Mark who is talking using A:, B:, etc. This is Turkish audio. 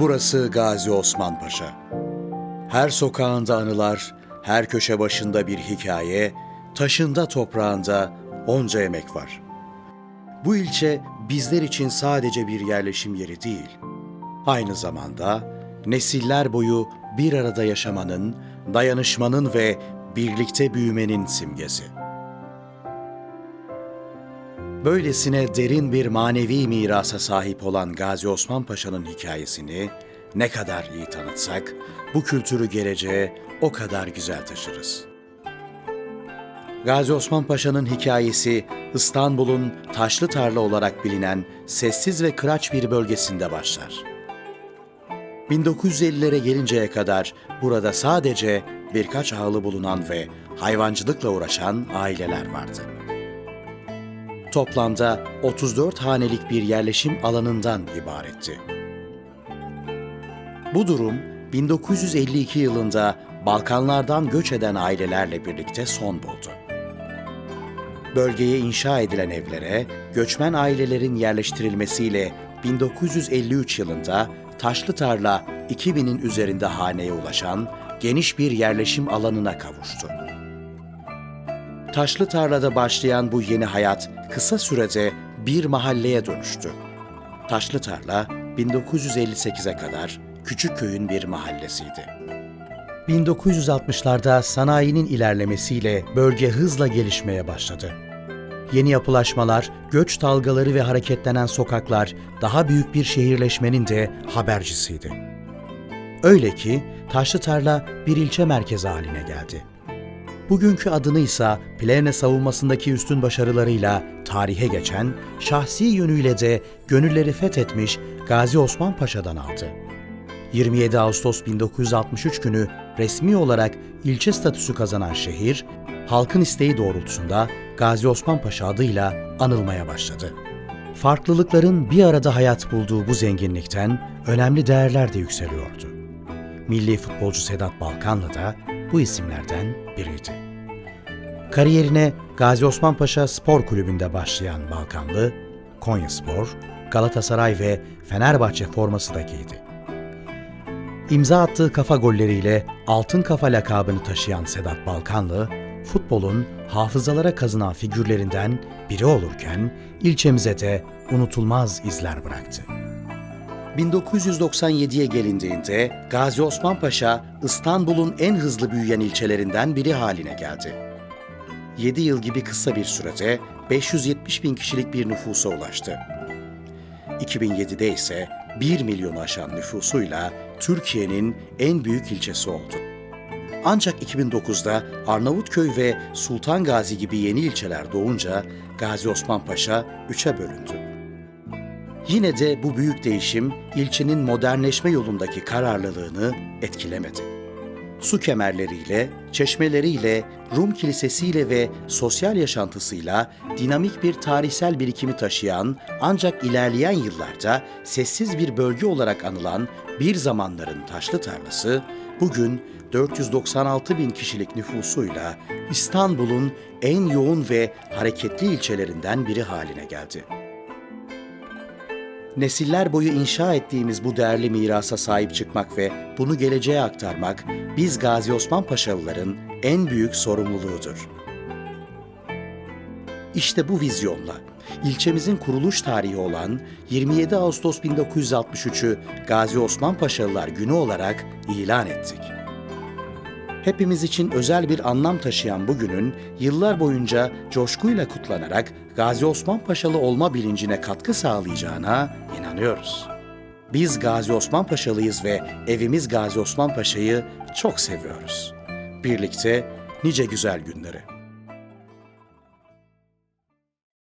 A: Burası Gazi Osman Paşa. Her sokağında anılar, her köşe başında bir hikaye, taşında toprağında onca emek var. Bu ilçe bizler için sadece bir yerleşim yeri değil, aynı zamanda nesiller boyu bir arada yaşamanın, dayanışmanın ve birlikte büyümenin simgesi. Böylesine derin bir manevi mirasa sahip olan Gazi Osman Paşa'nın hikayesini ne kadar iyi tanıtsak, bu kültürü geleceğe o kadar güzel taşırız. Gazi Osman Paşa'nın hikayesi İstanbul'un taşlı tarla olarak bilinen sessiz ve kıraç bir bölgesinde başlar. 1950'lere gelinceye kadar burada sadece birkaç ağlı bulunan ve hayvancılıkla uğraşan aileler vardı. Toplamda 34 hanelik bir yerleşim alanından ibaretti. Bu durum 1952 yılında Balkanlardan göç eden ailelerle birlikte son buldu. Bölgeye inşa edilen evlere göçmen ailelerin yerleştirilmesiyle 1953 yılında Taşlı Tarla 2000'in üzerinde haneye ulaşan geniş bir yerleşim alanına kavuştu. Taşlı tarlada başlayan bu yeni hayat kısa sürede bir mahalleye dönüştü. Taşlı tarla 1958'e kadar küçük köyün bir mahallesiydi. 1960'larda sanayinin ilerlemesiyle bölge hızla gelişmeye başladı. Yeni yapılaşmalar, göç dalgaları ve hareketlenen sokaklar daha büyük bir şehirleşmenin de habercisiydi. Öyle ki Taşlı Tarla bir ilçe merkezi haline geldi. Bugünkü adını ise Plevne savunmasındaki üstün başarılarıyla tarihe geçen, şahsi yönüyle de gönülleri fethetmiş Gazi Osman Paşa'dan aldı. 27 Ağustos 1963 günü resmi olarak ilçe statüsü kazanan şehir, halkın isteği doğrultusunda Gazi Osman Paşa adıyla anılmaya başladı. Farklılıkların bir arada hayat bulduğu bu zenginlikten önemli değerler de yükseliyordu. Milli futbolcu Sedat Balkanlı da bu isimlerden biriydi. Kariyerine Gazi Osman Paşa Spor Kulübü'nde başlayan Balkanlı, Konyaspor, Galatasaray ve Fenerbahçe forması da giydi. İmza attığı kafa golleriyle altın kafa lakabını taşıyan Sedat Balkanlı, futbolun hafızalara kazınan figürlerinden biri olurken ilçemize de unutulmaz izler bıraktı. 1997'ye gelindiğinde Gazi Osman Paşa İstanbul'un en hızlı büyüyen ilçelerinden biri haline geldi. 7 yıl gibi kısa bir sürede 570 bin kişilik bir nüfusa ulaştı. 2007'de ise 1 milyonu aşan nüfusuyla Türkiye'nin en büyük ilçesi oldu. Ancak 2009'da Arnavutköy ve Sultan Gazi gibi yeni ilçeler doğunca Gazi Osman Paşa üçe bölündü. Yine de bu büyük değişim ilçenin modernleşme yolundaki kararlılığını etkilemedi. Su kemerleriyle, çeşmeleriyle, Rum kilisesiyle ve sosyal yaşantısıyla dinamik bir tarihsel birikimi taşıyan ancak ilerleyen yıllarda sessiz bir bölge olarak anılan bir zamanların taşlı tarlası, bugün 496 bin kişilik nüfusuyla İstanbul'un en yoğun ve hareketli ilçelerinden biri haline geldi. Nesiller boyu inşa ettiğimiz bu değerli mirasa sahip çıkmak ve bunu geleceğe aktarmak biz Gazi Osman Paşalıların en büyük sorumluluğudur. İşte bu vizyonla ilçemizin kuruluş tarihi olan 27 Ağustos 1963'ü Gazi Osman Paşalılar Günü olarak ilan ettik. Hepimiz için özel bir anlam taşıyan bu günün yıllar boyunca coşkuyla kutlanarak Gazi Osman Paşalı olma bilincine katkı sağlayacağına inanıyoruz. Biz Gazi Osman Paşalıyız ve evimiz Gazi Osman Paşa'yı çok seviyoruz. Birlikte nice güzel günleri.